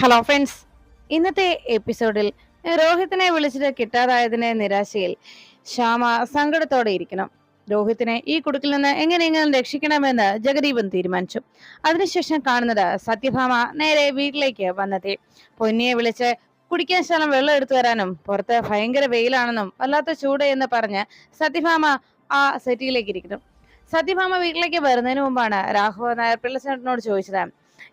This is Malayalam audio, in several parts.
ഹലോ ഫ്രണ്ട്സ് ഇന്നത്തെ എപ്പിസോഡിൽ രോഹിത്തിനെ വിളിച്ചിട്ട് കിട്ടാതായതിനെ നിരാശയിൽ ശ്യാമ സങ്കടത്തോടെ ഇരിക്കണം. രോഹിത്തിനെ ഈ കുടുക്കിൽ നിന്ന് എങ്ങനെയെങ്കിലും രക്ഷിക്കണമെന്ന് ജഗദീപൻ തീരുമാനിച്ചു. അതിനുശേഷം കാണുന്നത് സത്യഭാമ നേരെ വീട്ടിലേക്ക് വന്നെത്തി. പൊന്നിയെ വിളിച്ച് കുടിക്കാൻ ശേഷം വെള്ളം എടുത്തു വരാനും പുറത്ത് ഭയങ്കര വെയിലാണെന്നും വല്ലാത്ത ചൂട് എന്ന് പറഞ്ഞ് സത്യഭാമ ആ സെറ്റിയിലേക്ക് ഇരിക്കുന്നു. സത്യഭാമ വീട്ടിലേക്ക് വരുന്നതിന് മുമ്പാണ് രാഘവ നായർ പിള്ളച്ചേട്ടനോട് ചോദിച്ചത്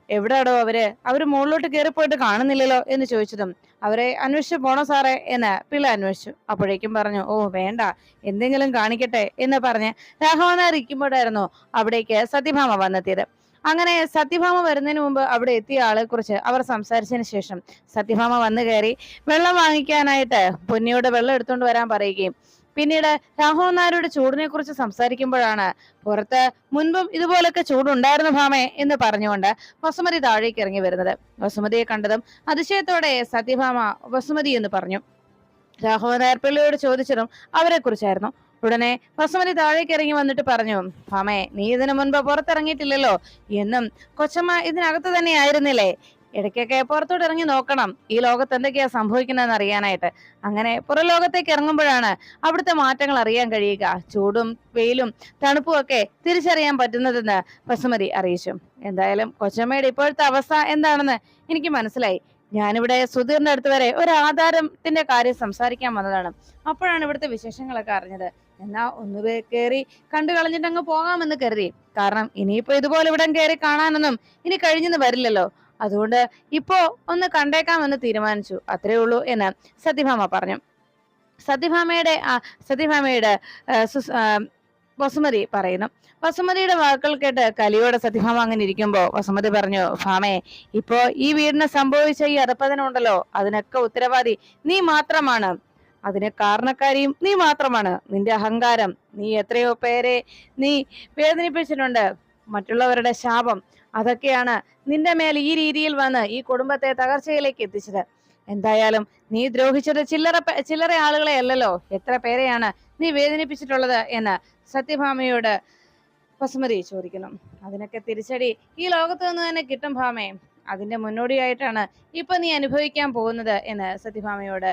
എവിടെയാടോ അവർ? അവർ മുകളിലോട്ട് കയറിപ്പോയിട്ട് കാണുന്നില്ലല്ലോ എന്ന് ചോദിച്ചതും അവരെ അന്വേഷിച്ചു പോണോ സാറേ എന്ന് പിള്ള അന്വേഷിച്ചു. അപ്പോഴേക്കും പറഞ്ഞു ഓ വേണ്ട. എന്തെങ്കിലും കാണിക്കട്ടെ എന്ന് പറഞ്ഞ് രാഘവനാർ ഇരിക്കുമ്പോഴായിരുന്നു അവിടേക്ക് സത്യഭാമ വന്നെത്തിയത്. അങ്ങനെ സത്യഭാമ വരുന്നതിന് മുമ്പ് അവിടെ എത്തിയ ആളെ കുറിച്ച് അവർ സംസാരിച്ചതിന് ശേഷം സത്യഭാമ വന്നു കയറി വെള്ളം വാങ്ങിക്കാനായിട്ട് പൊന്നിയോട് വെള്ളം എടുത്തുകൊണ്ട് വരാൻ പറയുകയും പിന്നീട് രാഘവൻ നായരുടെ ചൂടിനെ കുറിച്ച് സംസാരിക്കുമ്പോഴാണ് പുറത്ത് മുൻപും ഇതുപോലൊക്കെ ചൂടുണ്ടായിരുന്നു ഭാമേ എന്ന് പറഞ്ഞുകൊണ്ട് വസുമതി താഴേക്ക് ഇറങ്ങി വരുന്നത്. വസുമതിയെ കണ്ടതും അതിശയത്തോടെ സത്യഭാമ വസുമതി എന്ന് പറഞ്ഞു. രാഘവൻ നായർ പിള്ളയോട് ചോദിച്ചതും അവരെ കുറിച്ചായിരുന്നു. ഉടനെ വസുമതി താഴേക്ക് ഇറങ്ങി വന്നിട്ട് പറഞ്ഞു ഭാമേ നീ ഇതിനു മുൻപ് പുറത്തിറങ്ങിയിട്ടില്ലല്ലോ. എന്നും കൊച്ചമ്മ ഇതിനകത്ത് തന്നെ ആയിരുന്നില്ലേ? ഇടയ്ക്കൊക്കെ പുറത്തോട്ട് ഇറങ്ങി നോക്കണം. ഈ ലോകത്ത് എന്തൊക്കെയാ സംഭവിക്കുന്നതെന്ന് അറിയാനായിട്ട്. അങ്ങനെ പുറം ലോകത്തേക്ക് ഇറങ്ങുമ്പോഴാണ് അവിടുത്തെ മാറ്റങ്ങൾ അറിയാൻ കഴിയുക. ചൂടും വെയിലും തണുപ്പും ഒക്കെ തിരിച്ചറിയാൻ പറ്റുന്നതെന്ന് പസുമതി അറിയിച്ചു. എന്തായാലും കൊച്ചമ്മയുടെ ഇപ്പോഴത്തെ അവസ്ഥ എന്താണെന്ന് എനിക്ക് മനസ്സിലായി. ഞാനിവിടെ സുധീറിന്റെ അടുത്ത് വരെ ഒരു ആധാരത്തിന്റെ കാര്യം സംസാരിക്കാൻ വന്നതാണ്. അപ്പോഴാണ് ഇവിടുത്തെ വിശേഷങ്ങളൊക്കെ അറിഞ്ഞത്. എന്നാ ഒന്ന് കയറി കണ്ടു കളഞ്ഞിട്ട് അങ്ങ് പോകാമെന്ന് കരുതി. കാരണം ഇനിയിപ്പോ ഇതുപോലെ ഇവിടെ കയറി കാണാനൊന്നും ഇനി കഴിഞ്ഞെന്ന് വരില്ലല്ലോ. അതുകൊണ്ട് ഇപ്പോ ഒന്ന് കണ്ടേക്കാമെന്ന് തീരുമാനിച്ചു. അത്രേ ഉള്ളൂ എന്ന് സത്യഭാമ പറഞ്ഞു. സത്യഭാമയുടെ സത്യഭാമയുടെ വസുമതി പറയുന്നു. വസുമതിയുടെ വാക്കുകൾ കേട്ട് കലിയോടെ സത്യഭാമ അങ്ങനെ ഇരിക്കുമ്പോ വസുമതി പറഞ്ഞു ഭാമേ ഇപ്പോ ഈ വീടിന് സംഭവിച്ച ഈ അതപ്പതനുണ്ടല്ലോ അതിനൊക്കെ ഉത്തരവാദി നീ മാത്രമാണ്. അതിന് കാരണക്കാരിയും നീ മാത്രമാണ്. നിന്റെ അഹങ്കാരം നീ എത്രയോ പേരെ നീ വേദനിപ്പിച്ചിട്ടുണ്ട്. മറ്റുള്ളവരുടെ ശാപം അതൊക്കെയാണ് നിന്റെ മേൽ ഈ രീതിയിൽ വന്ന് ഈ കുടുംബത്തെ തകർച്ചയിലേക്ക് എത്തിച്ചത്. എന്തായാലും നീ ദ്രോഹിച്ചത് ചില്ലറ ചില്ലറ ആളുകളെ അല്ലല്ലോ. എത്ര പേരെയാണ് നീ വേദനിപ്പിച്ചിട്ടുള്ളത് എന്ന് സത്യഭാമയോട് പസുമതി ചോദിക്കുന്നു. അതിനൊക്കെ തിരിച്ചടി ഈ ലോകത്ത് നിന്ന് തന്നെ കിട്ടും ഭാമേ. അതിന്റെ മുന്നോടിയായിട്ടാണ് ഇപ്പൊ നീ അനുഭവിക്കാൻ പോകുന്നത് എന്ന് സത്യഭാമയോട്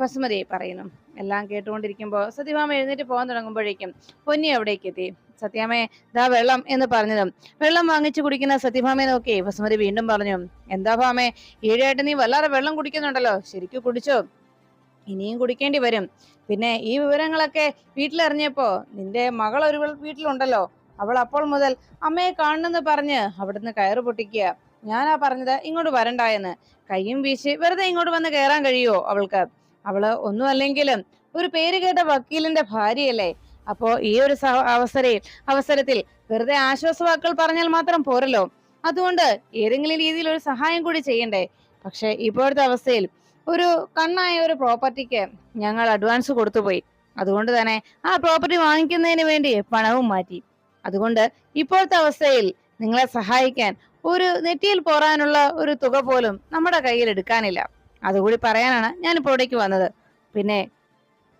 പസുമതി പറയുന്നു. എല്ലാം കേട്ടുകൊണ്ടിരിക്കുമ്പോൾ സത്യഭാമ എഴുന്നേറ്റ് പോകാൻ തുടങ്ങുമ്പോഴേക്കും പൊന്നി അവിടേക്ക് എത്തി. സത്യാമേ ദാ വെള്ളം എന്ന് പറഞ്ഞതും. വെള്ളം വാങ്ങിച്ചു കുടിക്കുന്ന സത്യഭാമയെ നോക്കി. വസുമതി വീണ്ടും പറഞ്ഞു എന്താ ഭാമേ ഈഴയായിട്ട് നീ വല്ലാതെ വെള്ളം കുടിക്കുന്നുണ്ടല്ലോ. ശരിക്കും കുടിച്ചോ? ഇനിയും കുടിക്കേണ്ടി വരും. പിന്നെ ഈ വിവരങ്ങളൊക്കെ വീട്ടിലറിഞ്ഞപ്പോ നിന്റെ മകൾ ഒരു വീട്ടിലുണ്ടല്ലോ. അവൾ അപ്പോൾ മുതൽ അമ്മയെ കാണണമെന്ന് പറഞ്ഞ് അവിടുന്ന് കയറ് പൊട്ടിക്കുക. ഞാനാ പറഞ്ഞത് ഇങ്ങോട്ട് വരണ്ട എന്ന്. കയ്യും വീശി വെറുതെ ഇങ്ങോട്ട് വന്ന് കയറാൻ കഴിയുമോ അവൾക്ക്? അവൾ ഒന്നും അല്ലെങ്കിലും ഒരു പേര് കേട്ട വക്കീലിന്റെ ഭാര്യയല്ലേ. അപ്പോ ഈ ഒരു അവസരയിൽ അവസരത്തിൽ വെറുതെ ആശ്വാസവാക്കൾ പറഞ്ഞാൽ മാത്രം പോരല്ലോ. അതുകൊണ്ട് ഏതെങ്കിലും രീതിയിൽ ഒരു സഹായം കൂടി ചെയ്യണ്ടേ? പക്ഷെ ഇപ്പോഴത്തെ അവസ്ഥയിൽ ഒരു കണ്ണായ ഒരു പ്രോപ്പർട്ടിക്ക് ഞങ്ങൾ അഡ്വാൻസ് കൊടുത്തുപോയി. അതുകൊണ്ട് തന്നെ ആ പ്രോപ്പർട്ടി വാങ്ങിക്കുന്നതിന് വേണ്ടി പണവും മാറ്റി. അതുകൊണ്ട് ഇപ്പോഴത്തെ അവസ്ഥയിൽ നിങ്ങളെ സഹായിക്കാൻ ഒരു നെറ്റിയിൽ പോറാനുള്ള ഒരു തുക പോലും നമ്മുടെ കയ്യിൽ എടുക്കാനില്ല. അതുകൂടി പറയാനാണ് ഞാൻ ഇപ്പോഴേക്ക് വന്നത്. പിന്നെ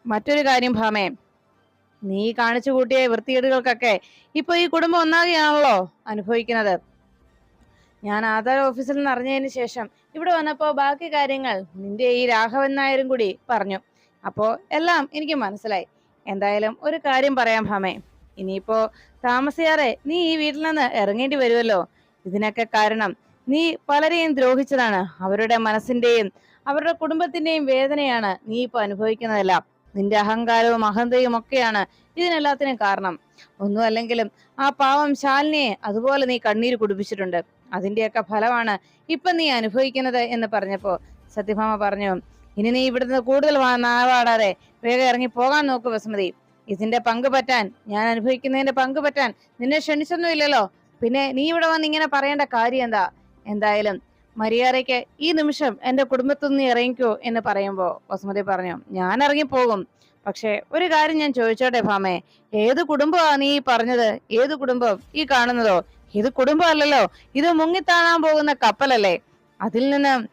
മറ്റൊരു കാര്യം ഭാമേ നീ കാണിച്ചു കൂട്ടിയ വൃത്തികേടുകൾക്കൊക്കെ ഇപ്പൊ ഈ കുടുംബം ഒന്നാകെയാണല്ലോ അനുഭവിക്കുന്നത്. ഞാൻ ആധാർ ഓഫീസിൽ നിന്ന് അറിഞ്ഞതിന് ശേഷം ഇവിടെ വന്നപ്പോ ബാക്കി കാര്യങ്ങൾ നിന്റെ ഈ രാഘവൻ നായരും കൂടി പറഞ്ഞു. അപ്പോ എല്ലാം എനിക്ക് മനസ്സിലായി. എന്തായാലും ഒരു കാര്യം പറയാം ഭാമേ. ഇനിയിപ്പോ താമസിയാറെ നീ ഈ വീട്ടിൽ നിന്ന് ഇറങ്ങേണ്ടി വരുമല്ലോ. ഇതിനൊക്കെ കാരണം നീ പലരെയും ദ്രോഹിച്ചതാണ്. അവരുടെ മനസ്സിന്റെയും അവരുടെ കുടുംബത്തിന്റെയും വേദനയാണ് നീ ഇപ്പൊ അനുഭവിക്കുന്നതെല്ലാം. നിന്റെ അഹങ്കാരവും അഹന്തയും ഒക്കെയാണ് ഇതിനെല്ലാത്തിനും കാരണം. ഒന്നും അല്ലെങ്കിലും ആ പാവം ശാലിനിയെ അതുപോലെ നീ കണ്ണീര് കുടിപ്പിച്ചിട്ടുണ്ട്. അതിന്റെയൊക്കെ ഫലമാണ് ഇപ്പൊ നീ അനുഭവിക്കുന്നത് എന്ന് പറഞ്ഞപ്പോ സത്യഭാമ പറഞ്ഞു ഇനി നീ ഇവിടുന്ന് കൂടുതൽ നാവാടാതെ. വേഗം ഇറങ്ങി പോകാൻ നോക്ക് വസുമതി ഇതിന്റെ പങ്ക് പറ്റാൻ ഞാൻ അനുഭവിക്കുന്നതിന്റെ പങ്ക് പറ്റാൻ നിന്നെ ക്ഷണിച്ചൊന്നുമില്ലല്ലോ. പിന്നെ നീ ഇവിടെ വന്ന് ഇങ്ങനെ പറയേണ്ട കാര്യം എന്താ? എന്തായാലും മര്യാദയ്ക്ക് ഈ നിമിഷം എന്റെ കുടുംബത്തു നിന്ന് ഇറങ്ങിക്കോ എന്ന് പറയുമ്പോ വസുമതി പറഞ്ഞു ഞാൻ ഇറങ്ങിപ്പോകും പക്ഷെ ഒരു കാര്യം ഞാൻ ചോദിച്ചോട്ടെ ഭാമേ? ഏത് കുടുംബമാ നീ പറഞ്ഞത്? ഏത് കുടുംബം ഈ കാണുന്നതോ? ഇത് കുടുംബമല്ലല്ലോ. ഇത് മുങ്ങിത്താണാൻ പോകുന്ന കപ്പലല്ലേ? അതിൽ നിന്ന്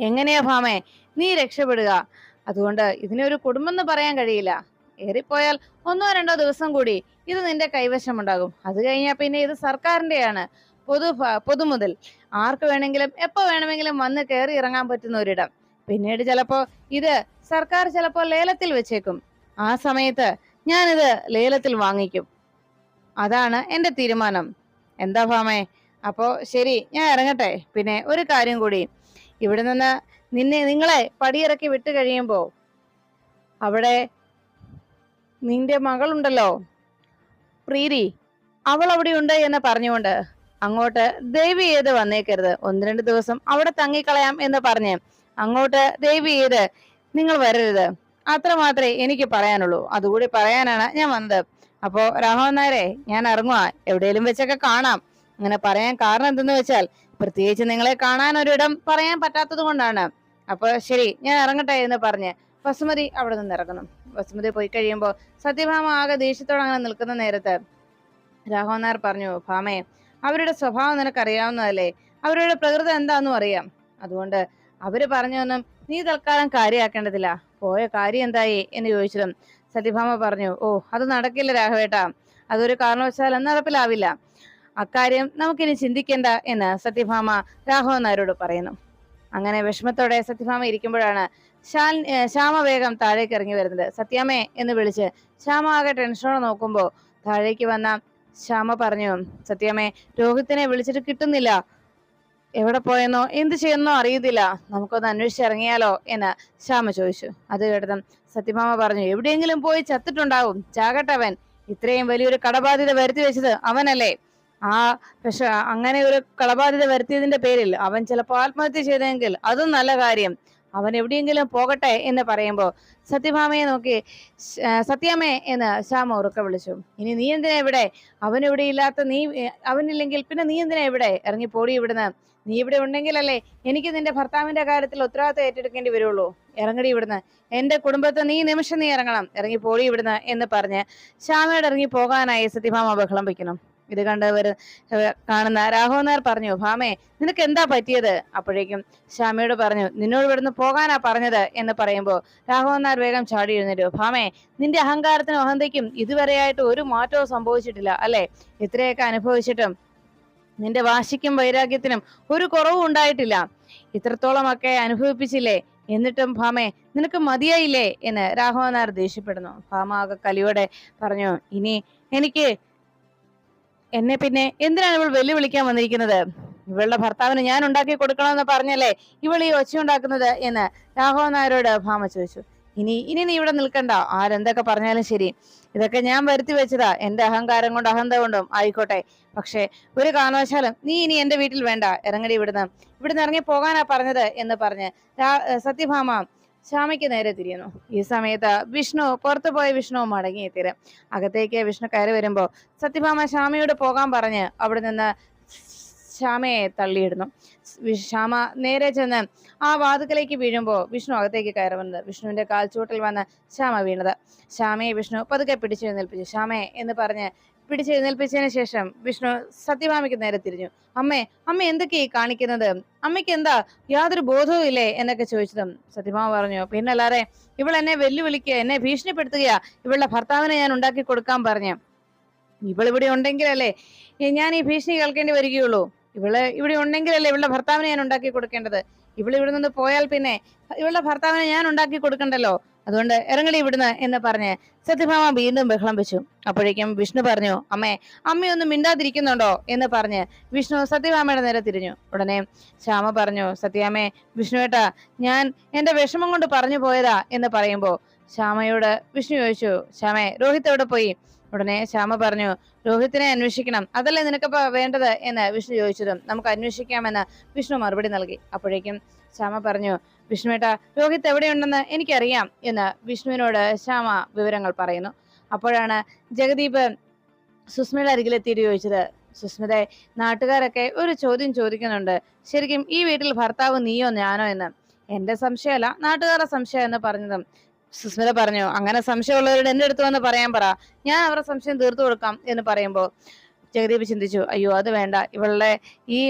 എങ്ങനെയാ ഭാമേ? നീ രക്ഷപ്പെടുക. അതുകൊണ്ട് ഇതിനൊരു കുടുംബം എന്ന് പറയാൻ കഴിയില്ല. ഏറിപ്പോയാൽ ഒന്നോ രണ്ടോ ദിവസം കൂടി ഇത് നിന്റെ കൈവശമുണ്ടാകും. അത് കഴിഞ്ഞാൽ പിന്നെ ഇത് സർക്കാരിന്റെയാണ് പൊതു പൊതുമുതൽ ആർക്ക് വേണമെങ്കിലും എപ്പോൾ വേണമെങ്കിലും വന്ന് കയറി ഇറങ്ങാൻ പറ്റുന്ന ഒരിടം. പിന്നീട് ചിലപ്പോൾ ഇത് സർക്കാർ ചിലപ്പോൾ ലേലത്തിൽ വെച്ചേക്കും. ആ സമയത്ത് ഞാനിത് ലേലത്തിൽ വാങ്ങിക്കും. അതാണ് എന്റെ തീരുമാനം. എന്താ ഭാമേ അപ്പോൾ ശരി ഞാൻ ഇറങ്ങട്ടെ. പിന്നെ ഒരു കാര്യം കൂടി. ഇവിടെ നിന്ന് നിന്നെ നിങ്ങളെ പടിയിറക്കി വിട്ടു കഴിയുമ്പോൾ അവിടെ നിന്റെ മകളുണ്ടല്ലോ. പ്രീതി അവൾ അവിടെ ഉണ്ട് എന്ന് പറഞ്ഞുകൊണ്ട് അങ്ങോട്ട് ദേവി ചെയ്ത് വന്നേക്കരുത്. ഒന്ന് രണ്ട് ദിവസം അവിടെ തങ്ങിക്കളയാം എന്ന് പറഞ്ഞ് അങ്ങോട്ട് ദേവി ചെയ്ത് നിങ്ങൾ വരരുത്. അത്ര മാത്രമേ എനിക്ക് പറയാനുള്ളൂ. അതുകൂടി പറയാനാണ് ഞാൻ വന്നത്. അപ്പോ രാഘവൻ നായരെ ഞാൻ ഇറങ്ങുക എവിടെയെങ്കിലും വെച്ചൊക്കെ കാണാം. അങ്ങനെ പറയാൻ കാരണം എന്തെന്ന് വെച്ചാൽ പ്രത്യേകിച്ച് നിങ്ങളെ കാണാൻ ഒരിടം പറയാൻ പറ്റാത്തത് കൊണ്ടാണ്. അപ്പൊ ശരി ഞാൻ ഇറങ്ങട്ടെ എന്ന് പറഞ്ഞ് വസുമതി അവിടെ നിന്ന് ഇറങ്ങുന്നു. വസുമതി പോയി കഴിയുമ്പോൾ സത്യഭാമ ആകെ ദേഷ്യത്തോടെ അങ്ങനെ നിൽക്കുന്ന നേരത്ത് രാഘവൻ നായർ പറഞ്ഞു ഭാമയെ അവരുടെ സ്വഭാവം നിനക്കറിയാവുന്നതല്ലേ? അവരുടെ പ്രകൃതി എന്താണെന്നും അറിയാം. അതുകൊണ്ട് അവർ പറഞ്ഞൊന്നും നീ തൽക്കാലം കാര്യമാക്കേണ്ടതില്ല പോയ കാര്യം എന്തായി എന്ന് ചോദിച്ചതും സത്യഭാമ പറഞ്ഞു ഓ അത് നടക്കില്ല രാഘവേട്ട. അതൊരു കാരണവശാലും നടപ്പിലാവില്ല. അക്കാര്യം നമുക്കിനി ചിന്തിക്കേണ്ട എന്ന് സത്യഭാമ രാഘവൻ നായരോട് പറയുന്നു. അങ്ങനെ വിഷമത്തോടെ സത്യഭാമ ഇരിക്കുമ്പോഴാണ് ശാൽ ശ്യാമ വേഗം താഴേക്ക് ഇറങ്ങി വരുന്നത്. സത്യാമേ എന്ന് വിളിച്ച് ശ്യാമ ആകെ ടെൻഷനോടെ നോക്കുമ്പോൾ താഴേക്ക് വന്ന ശ്യാമ പറഞ്ഞു സത്യമേ രോഹിത്തിനെ വിളിച്ചിട്ട് കിട്ടുന്നില്ല. എവിടെ പോയെന്നോ എന്ത് ചെയ്യുന്നോ അറിയത്തില്ല. നമുക്കൊന്ന് അന്വേഷിച്ചിറങ്ങിയാലോ എന്ന് ശ്യാമ ചോദിച്ചു. അത് കേട്ടതും സത്യമാമ പറഞ്ഞു എവിടെയെങ്കിലും പോയി ചത്തിട്ടുണ്ടാവും. ചാകട്ടവൻ ഇത്രയും വലിയൊരു കടബാധ്യത വരുത്തി വെച്ചത് അവനല്ലേ? ആ പക്ഷെ അങ്ങനെ ഒരു കടബാധ്യത വരുത്തിയതിന്റെ പേരിൽ അവൻ ചിലപ്പോൾ ആത്മഹത്യ ചെയ്തെങ്കിൽ അതും നല്ല കാര്യം. അവൻ എവിടെയെങ്കിലും പോകട്ടെ എന്ന് പറയുമ്പോൾ സത്യഭാമയെ നോക്കി സത്യാമേ എന്ന് ശ്യാമ ഉറക്കെ വിളിച്ചു. ഇനി നീ എന്തിനാ ഇവിടെ? അവൻ ഇവിടെ ഇല്ലാത്ത നീ അവനില്ലെങ്കിൽ പിന്നെ നീ എന്തിനാ ഇവിടെ? ഇറങ്ങി പോടി ഇവിടുന്ന്. നീ ഇവിടെ ഉണ്ടെങ്കിലല്ലേ എനിക്ക് നിന്റെ ഭർത്താവിന്റെ കാര്യത്തിൽ ഉത്തരവാദിത്വം ഏറ്റെടുക്കേണ്ടി വരുള്ളൂ. ഇറങ്ങടി ഇവിടുന്ന്. എന്റെ കുടുംബത്തെ നീ നിമിഷം നീ ഇറങ്ങണം. ഇറങ്ങി പോടി ഇവിടുന്ന് എന്ന് പറഞ്ഞ് ശ്യാമയോട് ഇറങ്ങി പോകാനായി സത്യഭാമ ബഹളം വയ്ക്കണം ഇത് കണ്ടവർ കാണുന്ന രാഘവൻ നായർ പറഞ്ഞു ഭാമേ നിനക്ക് എന്താ പറ്റിയത്? അപ്പോഴേക്കും ശ്യാമയോട് പറഞ്ഞു നിന്നോട് ഇവിടുന്ന് പോകാനാ പറഞ്ഞത് എന്ന് പറയുമ്പോൾ രാഘവൻ നായർ വേഗം ചാടി എഴുന്നേറ്റു. ഭാമേ നിന്റെ അഹങ്കാരത്തിനും അഹന്തയ്ക്കും ഇതുവരെയായിട്ട് ഒരു മാറ്റവും സംഭവിച്ചിട്ടില്ല അല്ലെ? ഇത്രയൊക്കെ അനുഭവിച്ചിട്ടും നിന്റെ വാശിക്കും വൈരാഗ്യത്തിനും ഒരു കുറവും ഉണ്ടായിട്ടില്ല. ഇത്രത്തോളമൊക്കെ അനുഭവിപ്പിച്ചില്ലേ? എന്നിട്ടും ഭാമേ നിനക്ക് മതിയായില്ലേ? എന്ന് രാഘവനാർ ദേഷ്യപ്പെടുന്നു. ഭാമ ആകെ കലിയോടെ പറഞ്ഞു ഇനി എനിക്ക് എന്നെ പിന്നെ എന്തിനാണ് ഇവൾ വെല്ലുവിളിക്കാൻ വന്നിരിക്കുന്നത്? ഇവളുടെ ഭർത്താവിന് ഞാൻ ഉണ്ടാക്കി കൊടുക്കണമെന്ന് പറഞ്ഞല്ലേ ഇവൾ ഈ ഒച്ച ഉണ്ടാക്കുന്നത് എന്ന് രാഘവൻ നായരോട് ഭാമ ചോദിച്ചു. ഇനി ഇനി നീ ഇവിടെ നിൽക്കണ്ട. ആരെന്തൊക്കെ പറഞ്ഞാലും ശരി. ഇതൊക്കെ ഞാൻ വരുത്തി വെച്ചതാ. എന്റെ അഹങ്കാരം കൊണ്ട് അഹന്ത കൊണ്ടും ആയിക്കോട്ടെ. പക്ഷെ ഒരു കാരണവശാലും നീ ഇനി എന്റെ വീട്ടിൽ വേണ്ട. ഇറങ്ങടി ഇവിടുന്ന്. ഇവിടുന്ന് ഇറങ്ങി പോകാനാ പറഞ്ഞത് എന്ന് പറഞ്ഞ് സത്യഭാമ ശ്യാമയ്ക്ക് നേരെ തിരിയുന്നു. ഈ സമയത്ത് വിഷ്ണു പുറത്തു പോയ വിഷ്ണു മടങ്ങിയെത്തിയത്. അകത്തേക്ക് വിഷ്ണു കയറി വരുമ്പോൾ സത്യഭാമ ശ്യാമയോട് പോകാൻ പറഞ്ഞ് അവിടെ നിന്ന് ശ്യാമയെ തള്ളിയിടുന്നു. ശ്യാമ നേരെ ചെന്ന് ആ വാതുക്കലേക്ക് വീഴുമ്പോൾ വിഷ്ണു അകത്തേക്ക് കയറി വന്നത് വിഷ്ണുവിന്റെ കാൽച്ചുവട്ടിൽ വന്ന് ശ്യാമ വീണത്. ശ്യാമയെ വിഷ്ണു പതുക്കെ പിടിച്ചു നിൽപ്പിച്ചു ശ്യാമയെ എന്ന് പറഞ്ഞ് പിടിച്ചെഴുന്നേൽപ്പിച്ചതിന് ശേഷം വിഷ്ണു സത്യഭാമയ്ക്ക് നേരെ തിരിഞ്ഞു. അമ്മേ അമ്മ എന്തൊക്കെയാ കാണിക്കുന്നത്? അമ്മയ്ക്ക് എന്താ യാതൊരു ബോധവും ഇല്ലേ എന്നൊക്കെ ചോദിച്ചതും സത്യഭാമ പറഞ്ഞു പിന്നല്ലാതെ ഇവൾ എന്നെ വെല്ലുവിളിക്കുക എന്നെ ഭീഷണിപ്പെടുത്തുകയാ. ഇവളുടെ ഭർത്താവിനെ ഞാൻ ഉണ്ടാക്കി കൊടുക്കാൻ പറഞ്ഞു. ഇവൾ ഇവിടെ ഉണ്ടെങ്കിലല്ലേ ഞാൻ ഈ ഭീഷണി കേൾക്കേണ്ടി വരികയുള്ളൂ. ഇവൾ ഇവിടെ ഉണ്ടെങ്കിലല്ലേ ഇവളുടെ ഭർത്താവിനെ ഞാൻ ഉണ്ടാക്കി കൊടുക്കേണ്ടത്. ഇവൾ ഇവിടെ നിന്ന് പോയാൽ പിന്നെ ഇവളുടെ ഭർത്താവിനെ ഞാൻ ഉണ്ടാക്കി കൊടുക്കണ്ടല്ലോ. അതുകൊണ്ട് ഇറങ്ങടി ഇവിടുന്ന് എന്ന് പറഞ്ഞ് സത്യഭാമ വീണ്ടും ബഹളം വെച്ചു. അപ്പോഴേക്കും വിഷ്ണു പറഞ്ഞു അമ്മേ അമ്മയൊന്നും മിണ്ടാതിരിക്കുന്നുണ്ടോ? എന്ന് പറഞ്ഞ് വിഷ്ണു സത്യഭാമയുടെ നേരെ തിരിഞ്ഞു. ഉടനെ ശ്യാമ പറഞ്ഞു സത്യാമ്മേ വിഷ്ണുവേട്ടാ ഞാൻ എന്റെ വിഷമം കൊണ്ട് പറഞ്ഞു പോയതാ എന്ന് പറയുമ്പോ ശ്യാമയോട് വിഷ്ണു ചോദിച്ചു ശ്യാമേ രോഹിത് എവിടെ പോയി? ഉടനെ ശ്യാമ പറഞ്ഞു രോഹിത്തിനെ അന്വേഷിക്കണം. അതല്ലേ നിനക്കിപ്പോ വേണ്ടത്? എന്ന് വിഷ്ണു ചോദിച്ചതും നമുക്ക് അന്വേഷിക്കാമെന്ന് വിഷ്ണു മറുപടി നൽകി. അപ്പോഴേക്കും ശ്യാമ പറഞ്ഞു വിഷ്ണുവേട്ട രോഹിത് എവിടെയുണ്ടെന്ന് എനിക്കറിയാം എന്ന് വിഷ്ണുവിനോട് ശ്യാമ വിവരങ്ങൾ പറയുന്നു. അപ്പോഴാണ് ജഗദീപ് സുസ്മിയുടെ അരികിലെത്തിയിട്ട് ചോദിച്ചത് സുസ്മിതെ നാട്ടുകാരൊക്കെ ഒരു ചോദ്യം ചോദിക്കുന്നുണ്ട്. ശരിക്കും ഈ വീട്ടിൽ ഭർത്താവ് നീയോ ഞാനോ എന്ന്? എന്റെ സംശയമല്ല നാട്ടുകാരുടെ സംശയം എന്ന് പറഞ്ഞതും. സുസ്മിത പറഞ്ഞു അങ്ങനെ സംശയമുള്ളവരോട് എന്റെ അടുത്ത് വന്ന് പറയാൻ പറ. ഞാൻ അവരുടെ സംശയം തീർത്തു കൊടുക്കാം എന്ന് പറയുമ്പോൾ ജഗദീപ് ചിന്തിച്ചു അയ്യോ അത് വേണ്ട. ഇവളുടെ ഈ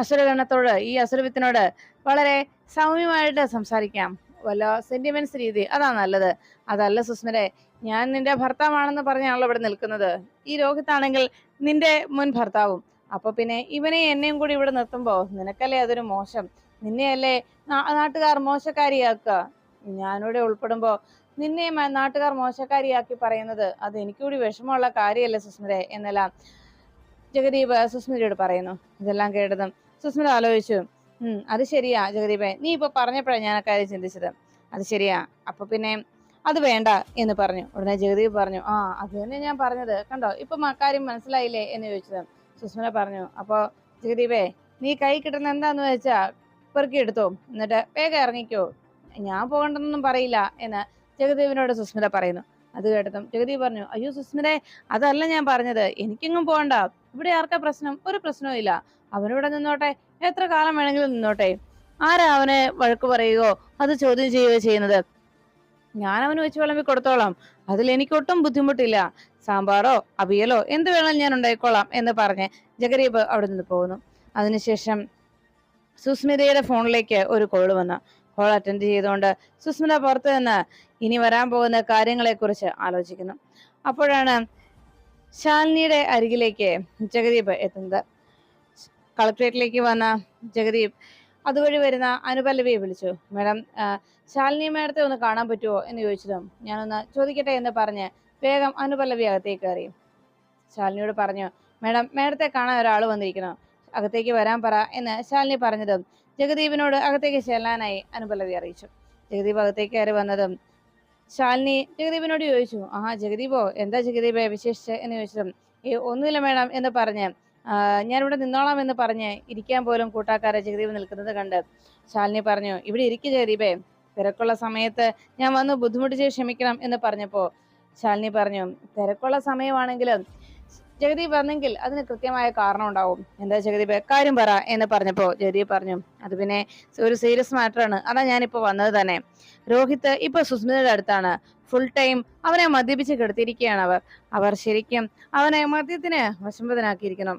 അസുരഗണത്തോട് ഈ അസുരവിത്തിനോട് വളരെ സൗമ്യമായിട്ട് സംസാരിക്കാം. വല്ല സെന്റിമെന്റ്സ് രീതി. അതാ നല്ലത്. അതല്ല സുസ്മിരെ ഞാൻ നിന്റെ ഭർത്താവാണെന്ന് പറഞ്ഞാണല്ലോ ഇവിടെ നിൽക്കുന്നത്. ഈ രോഹിത്താണെങ്കിൽ നിന്റെ മുൻ ഭർത്താവും. അപ്പൊ പിന്നെ ഇവനെ എന്നെയും കൂടി ഇവിടെ നിർത്തുമ്പോ നിനക്കല്ലേ അതൊരു മോശം? നിന്നെയല്ലേ നാട്ടുകാർ മോശക്കാരിയാക്കുക? ഞാനിവിടെ ഉൾപ്പെടുമ്പോ നിന്നെ നാട്ടുകാർ മോശക്കാരിയാക്കി പറയുന്നത് അത് എനിക്ക് കൂടി വിഷമമുള്ള കാര്യമല്ലേ സുസ്മിത എന്നെല്ലാം ജഗദീപ് സുസ്മിതയോട് പറയുന്നു. ഇതെല്ലാം കേട്ടതും സുസ്മിത ആലോചിച്ചു. അത് ശരിയാ ജഗദീപേ. നീ ഇപ്പൊ പറഞ്ഞപ്പോഴാ ഞാൻ ആ കാര്യം ചിന്തിച്ചത്. അത് ശരിയാ. അപ്പൊ പിന്നെ അത് വേണ്ട എന്ന് പറഞ്ഞു. ഉടനെ ജഗദീപ് പറഞ്ഞു ആ അത് തന്നെ ഞാൻ പറഞ്ഞത്. കണ്ടോ? ഇപ്പൊ ആ കാര്യം മനസ്സിലായില്ലേ? എന്ന് ചോദിച്ചത്. സുസ്മിത പറഞ്ഞു അപ്പൊ ജഗദീപേ നീ കൈ കിട്ടുന്ന എന്താന്ന് വെച്ചാ പെറുക്കി എടുത്തോ. എന്നിട്ട് വേഗം ഇറങ്ങിക്കോ. ഞാൻ പോകണ്ടെന്നൊന്നും പറയില്ല എന്ന് ജഗദീപിനോട് സുസ്മിത പറയുന്നു. അത് കേട്ടതും ജഗദീപ് പറഞ്ഞു അയ്യോ സുസ്മിതേ അതല്ല ഞാൻ പറഞ്ഞത്. എനിക്കെങ്ങും പോകണ്ട ഇവിടെ ആർക്കാ പ്രശ്നം? ഒരു പ്രശ്നവും ഇല്ല. അവനിവിടെ നിന്നോട്ടെ എത്ര കാലം വേണമെങ്കിലും നിന്നോട്ടെ? ആരാ അവനെ വഴക്ക് പറയുകയോ അത് ചോദ്യം ചെയ്യുകയോ ചെയ്യുന്നത്? ഞാൻ അവന് വെച്ച് വിളമ്പി കൊടുത്തോളാം. അതിൽ എനിക്കൊട്ടും ബുദ്ധിമുട്ടില്ല. സാമ്പാറോ അവിയലോ എന്ത് വേണമെങ്കിലും ഞാൻ ഉണ്ടായിക്കോളാം എന്ന് പറഞ്ഞ് ജഗരീബ് അവിടെ നിന്ന് പോകുന്നു. അതിനുശേഷം സുസ്മിതയുടെ ഫോണിലേക്ക് ഒരു കോൾ വന്നു. കോൾ അറ്റൻഡ് ചെയ്തുകൊണ്ട് സുസ്മിത പുറത്തു നിന്ന് ഇനി വരാൻ പോകുന്ന കാര്യങ്ങളെക്കുറിച്ച് ആലോചിക്കുന്നു. അപ്പോഴാണ് ശാലിനിയുടെ അരികിലേക്ക് ജഗദീപ് എത്തുന്നത്. കളക്ട്രേറ്റിലേക്ക് വന്ന ജഗദീപ് അതുവഴി വരുന്ന അനുപല്ലവിയെ വിളിച്ചു. മാഡം ശാലിനി മാഡത്തെ ഒന്ന് കാണാൻ പറ്റുമോ എന്ന് ചോദിച്ചതും ഞാനൊന്ന് ചോദിക്കട്ടെ എന്ന് പറഞ്ഞ് വേഗം അനുപല്ലവി അകത്തേക്ക് കയറി. ശാലിനിയോട് പറഞ്ഞു മാഡം മാഡത്തെ കാണാൻ ഒരാൾ വന്നിരിക്കണം അകത്തേക്ക് വരാൻ പറ എന്ന് ശാലിനി പറഞ്ഞതും ജഗദീപിനോട് അകത്തേക്ക് ചെല്ലാനായി അനുപല്ലവി അറിയിച്ചു. ജഗദീപ് അകത്തേക്ക് കയറി വന്നതും ശാലിനി ജഗദീപിനോട് ചോദിച്ചു ആ ജഗദീപോ എന്താ ജഗദീപെ വിശേഷിച്ച്? എന്ന് ചോദിച്ചതും ഏ ഒന്നുമില്ല മാഡം എന്ന് പറഞ്ഞ് ഞാനിവിടെ നിന്നോളാം എന്ന് പറഞ്ഞ് ഇരിക്കാൻ പോലും കൂട്ടാക്കാരെ ജഗദീപ് നിൽക്കുന്നത് കണ്ട് ശാലിനി പറഞ്ഞു ഇവിടെ ഇരിക്കുക ജഗദീപേ തിരക്കുള്ള സമയത്ത് ഞാൻ വന്ന് ബുദ്ധിമുട്ടിച്ച് ക്ഷമിക്കണം എന്ന് പറഞ്ഞപ്പോൾ ശാലിനി പറഞ്ഞു തിരക്കുള്ള സമയമാണെങ്കിലും ജഗദീപ് വന്നെങ്കിൽ അതിന് കൃത്യമായ കാരണം ഉണ്ടാവും. എന്താ ജഗദീപ്? കാര്യം പറ എന്ന് പറഞ്ഞപ്പോൾ ജഗദീപ് പറഞ്ഞു അത് പിന്നെ ഒരു സീരിയസ് മാറ്ററാണ് അതാ ഞാനിപ്പോ വന്നത് തന്നെ. രോഹിത് ഇപ്പൊ സുസ്മിതയുടെ അടുത്താണ്. ഫുൾ ടൈം അവനെ മദ്യപിച്ച് കിടത്തിയിരിക്കുകയാണ് അവർ. അവർ ശരിക്കും അവനെ മദ്യത്തിന് വശംവദനാക്കിയിരിക്കണം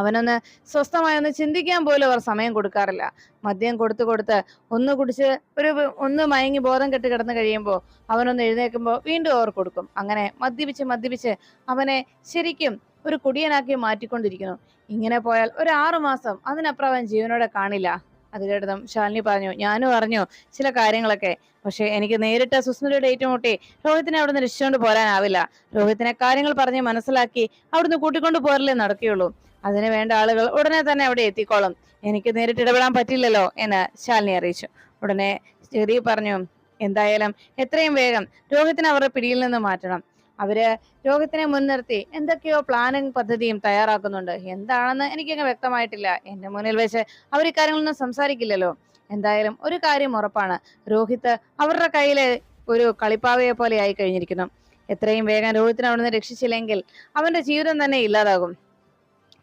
അവനൊന്ന് സ്വസ്ഥമായി ഒന്ന് ചിന്തിക്കാൻ പോലും അവർ സമയം കൊടുക്കാറില്ല. മദ്യം കൊടുത്തു കൊടുത്ത് ഒന്ന് കുടിച്ച് ഒരു ഒന്ന് മയങ്ങി ബോധം കെട്ട് കിടന്നു കഴിയുമ്പോൾ അവനൊന്ന് എഴുന്നേൽക്കുമ്പോൾ വീണ്ടും അവർ കൊടുക്കും. അങ്ങനെ മദ്യപിച്ച് മദ്യപിച്ച് അവനെ ശരിക്കും ഒരു കുടിയനാക്കി മാറ്റിക്കൊണ്ടിരിക്കുന്നു. ഇങ്ങനെ പോയാൽ ഒരു ആറു മാസം അതിനപ്പുറം അവൻ ജീവനോടെ കാണില്ല. അത് ശാലിനി പറഞ്ഞു ഞാനും അറിഞ്ഞു ചില കാര്യങ്ങളൊക്കെ. പക്ഷെ എനിക്ക് നേരിട്ട് സുസ്മിതയുടെ ഏറ്റുമുട്ടി രോഹിത്തിനെ അവിടുന്ന് രക്ഷിച്ചുകൊണ്ട് പോരാനാവില്ല. രോഹിത്തിനെ കാര്യങ്ങൾ പറഞ്ഞ് മനസ്സിലാക്കി അവിടുന്ന് കൂട്ടിക്കൊണ്ട് പോരലേ നടക്കുകയുള്ളൂ. അതിന് വേണ്ട ആളുകൾ ഉടനെ തന്നെ അവിടെ എത്തിക്കോളും. എനിക്ക് നേരിട്ട് ഇടപെടാൻ പറ്റില്ലല്ലോ എന്ന് ശാലിനി അറിയിച്ചു. ഉടനെ ചെറിയ പറഞ്ഞു എന്തായാലും എത്രയും വേഗം രോഹിത്തിനെ അവരുടെ പിടിയിൽ നിന്ന് മാറ്റണം. അവർ രോഗത്തിനെ മുൻനിർത്തി എന്തൊക്കെയോ പ്ലാനിങ് പദ്ധതിയും തയ്യാറാക്കുന്നുണ്ട്. എന്താണെന്ന് എനിക്കങ്ങ് വ്യക്തമായിട്ടില്ല. എന്റെ മുന്നിൽ വെച്ച് അവർ ഇക്കാര്യങ്ങളൊന്നും സംസാരിക്കില്ലല്ലോ. എന്തായാലും ഒരു കാര്യം ഉറപ്പാണ്. രോഹിത് അവരുടെ കയ്യിലെ ഒരു കളിപ്പാവയെ പോലെ ആയി കഴിഞ്ഞിരിക്കുന്നു. എത്രയും വേഗം രോഹിത്തിനെ അവിടുന്ന് രക്ഷിച്ചില്ലെങ്കിൽ അവന്റെ ജീവിതം തന്നെ ഇല്ലാതാകും.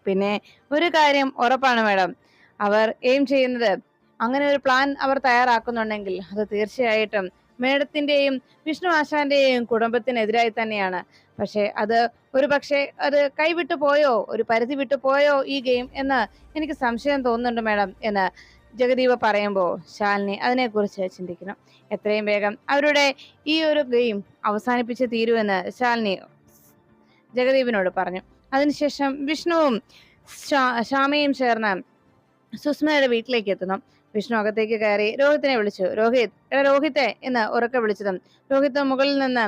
പിന്നെ ഒരു കാര്യം ഉറപ്പാണ് മാഡം. അവർ എയിം ചെയ്യുന്നത് അങ്ങനെ ഒരു പ്ലാൻ അവർ തയ്യാറാക്കുന്നുണ്ടെങ്കിൽ അത് തീർച്ചയായിട്ടും മേഡത്തിന്റെയും വിഷ്ണു ആശാന്റെയും കുടുംബത്തിനെതിരായി തന്നെയാണ്. പക്ഷേ അത് ഒരു പക്ഷേ അത് കൈവിട്ടു പോയോ? ഒരു പരിധി വിട്ടു പോയോ ഈ ഗെയിം എന്ന് എനിക്ക് സംശയം തോന്നുന്നുണ്ട് മേഡം എന്ന് ജഗദീപ പറയുമ്പോൾ ശാലിനി അതിനെക്കുറിച്ച് ചിന്തിക്കണം എത്രയും വേഗം അവരുടെ ഈ ഒരു ഗെയിം അവസാനിപ്പിച്ച് തീരുമെന്ന് ശാലിനി ജഗദീപിനോട് പറഞ്ഞു. അതിനുശേഷം വിഷ്ണുവും ശ്യാമയും ചേർന്ന് സുസ്മയുടെ വീട്ടിലേക്ക് എത്തുന്നു. വിഷ്ണു അകത്തേക്ക് കയറി രോഹിത്തിനെ വിളിച്ചു. രോഹിത് എടാ രോഹിത്തെ എന്ന് ഉറക്കെ വിളിച്ചതും രോഹിത് മുകളിൽ നിന്ന്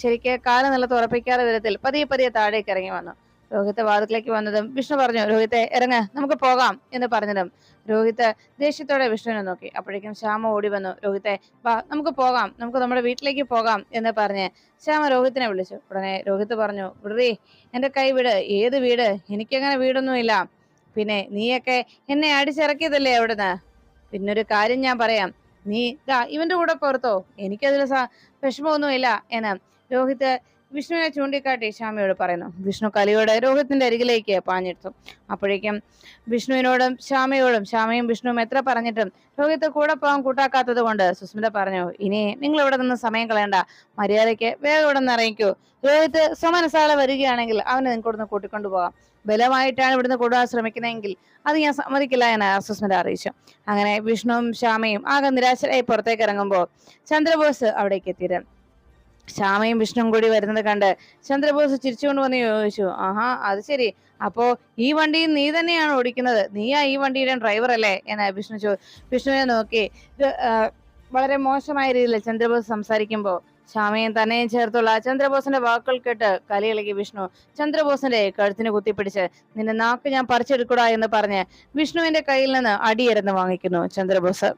ശരിക്ക് കാല നിലത്ത് ഉറപ്പിക്കാത്ത വിധത്തിൽ പതിയെ പതിയെ താഴേക്ക് ഇറങ്ങി വന്നു. രോഹിത് വാതിലേക്ക് വന്നതും വിഷ്ണു പറഞ്ഞു രോഹിത്തെ ഇറങ്ങ് നമുക്ക് പോകാം എന്ന് പറഞ്ഞതും രോഹിത് ദേഷ്യത്തോടെ വിഷ്ണുവിനെ നോക്കി. അപ്പോഴേക്കും ശ്യാമ ഓടി വന്നു. രോഹിത്തെ വാ നമുക്ക് പോകാം നമുക്ക് നമ്മുടെ വീട്ടിലേക്ക് പോകാം എന്ന് പറഞ്ഞ് ശ്യാമ രോഹിത്തിനെ വിളിച്ചു. ഉടനെ രോഹിത് പറഞ്ഞു വിടറി എന്റെ കൈ വീട് ഏത് വീട്? എനിക്കങ്ങനെ വീടൊന്നുമില്ല. പിന്നെ നീയൊക്കെ എന്നെ അടിച്ചിറക്കിയതല്ലേ അവിടുന്ന്? പിന്നൊരു കാര്യം ഞാൻ പറയാം. നീ ദാ ഇവന്റെ കൂടെ പുറത്തോ എനിക്കതിൽ വിഷമമൊന്നുമില്ല എന്ന്. രോഹിത് വിഷ്ണുവിനെ ചൂണ്ടിക്കാട്ടി ശ്യാമയോട് പറയുന്നു വിഷ്ണു കലിയോട് രോഹിത്തിന്റെ അരികിലേക്ക് പാഞ്ഞെടുത്തു അപ്പോഴേക്കും വിഷ്ണുവിനോടും ശ്യാമയോടും ശ്യാമയും വിഷ്ണുവും എത്ര പറഞ്ഞിട്ടും രോഹിത്ത് കൂടെ പോകാൻ കൂട്ടാക്കാത്തത് കൊണ്ട് സുസ്മിത പറഞ്ഞു ഇനി നിങ്ങൾ ഇവിടെ നിന്ന് സമയം കളയണ്ട. മര്യാദയ്ക്ക് വേഗം ഇവിടെ നിന്ന് ഇറങ്ങിക്കൂ. രോഹിത്ത് സ്വമനസാളെ വരികയാണെങ്കിൽ അവനെ നിങ്ങൾക്ക് ഇവിടുന്ന് കൂട്ടിക്കൊണ്ടു പോകാം. ബലമായിട്ടാണ് ഇവിടുന്ന് കൊണ്ടുപോകാൻ ശ്രമിക്കുന്നതെങ്കിൽ അത് ഞാൻ സമ്മതിക്കില്ല എന്ന് സുസ്മിത അറിയിച്ചു. അങ്ങനെ വിഷ്ണുവും ശ്യാമയും ആകെ നിരാശരായി പുറത്തേക്ക് ഇറങ്ങുമ്പോൾ ചന്ദ്രബോസ് അവിടേക്ക് എത്തിയത് ശ്യാമയും വിഷ്ണുവും കൂടി വരുന്നത് കണ്ട് ചന്ദ്രബോസ് ചിരിച്ചുകൊണ്ട് വന്ന് ചോദിച്ചു ആഹാ അത് ശരി. അപ്പോ ഈ വണ്ടി നീ തന്നെയാണ് ഓടിക്കുന്നത്. നീയാ ഈ വണ്ടിയുടെ ഡ്രൈവർ അല്ലേ? എന്ന് വിഷ്ണു ചോ വിഷ്ണുവിനെ നോക്കി. വളരെ മോശമായ രീതിയിൽ ചന്ദ്രബോസ് സംസാരിക്കുമ്പോൾ ശ്യാമയും തന്നെയും ചേർത്തുള്ള ചന്ദ്രബോസിന്റെ വാക്കുകൾ കേട്ട് കലിയിളകി വിഷ്ണു ചന്ദ്രബോസിന്റെ കഴുത്തിന് കുത്തിപ്പിടിച്ച് നിന്റെ നാക്ക് ഞാൻ പറിച്ചെടുക്കൂടാ എന്ന് പറഞ്ഞ് വിഷ്ണുവിന്റെ കയ്യിൽ നിന്ന് അടിയരന്ന് വാങ്ങിക്കുന്നു ചന്ദ്രബോസ്.